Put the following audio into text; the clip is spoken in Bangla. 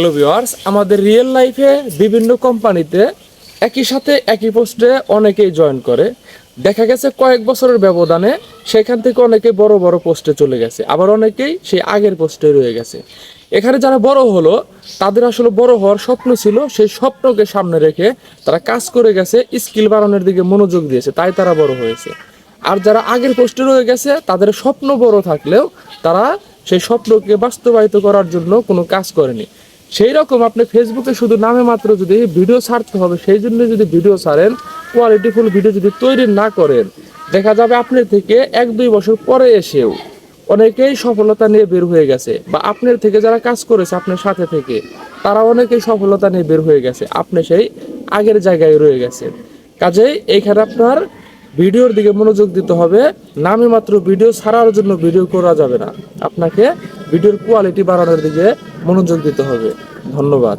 হ্যালো ভিউয়ার্স আমাদের রিয়েল লাইফে বিভিন্ন কোম্পানিতে একই সাথে একই পোস্টে অনেকেই জয়েন করে। দেখা গেছে কয়েক বছরের ব্যবধানে সেখান থেকে অনেকে বড় বড় পোস্টে চলে গেছে। আবার অনেকেই সেই আগের পোস্টে রয়ে গেছে। এখানে যারা বড় হলো, তাদের আসলে বড় হওয়ার স্বপ্ন ছিল। সেই স্বপ্নকে সামনে রেখে তারা কাজ করে গেছে স্কিল বাড়ানোর দিকে মনোযোগ দিয়েছে, তাই তারা বড় হয়েছে। আর যারা আগের পোস্টে রয়ে গেছে, তাদের স্বপ্ন বড় থাকলেও তারা সেই স্বপ্নকে বাস্তবায়িত করার জন্য কোনো কাজ করেনি। সেই রকম আপনি ফেসবুকে শুধু নামে মাত্র যদি ভিডিও ছাড়তে হবে, সেই জন্য যদি ভিডিও ছাড়েন কোয়ালিটিফুল ভিডিও যদি তৈরি না করেন, দেখা যাবে আপনার থেকে এক দুই বছর পরে এসেও অনেকেই সফলতা নিয়ে বের হয়ে গেছে বা আপনার থেকে যারা কাজ করেছে আপনার সাথে থেকে, তারা অনেকেই সফলতা নিয়ে বের হয়ে গেছে, আপনি সেই আগের জায়গায় রয়ে গেছেন। কাজেই এইখানে আপনার ভিডিওর দিকে মনোযোগ দিতে হবে, নামে মাত্র ভিডিও ছাড়ার জন্য ভিডিও করা যাবে না। আপনাকে ভিডিওর কোয়ালিটি বাড়ানোর দিকে মনোযোগ দিতে হবে। ধন্যবাদ।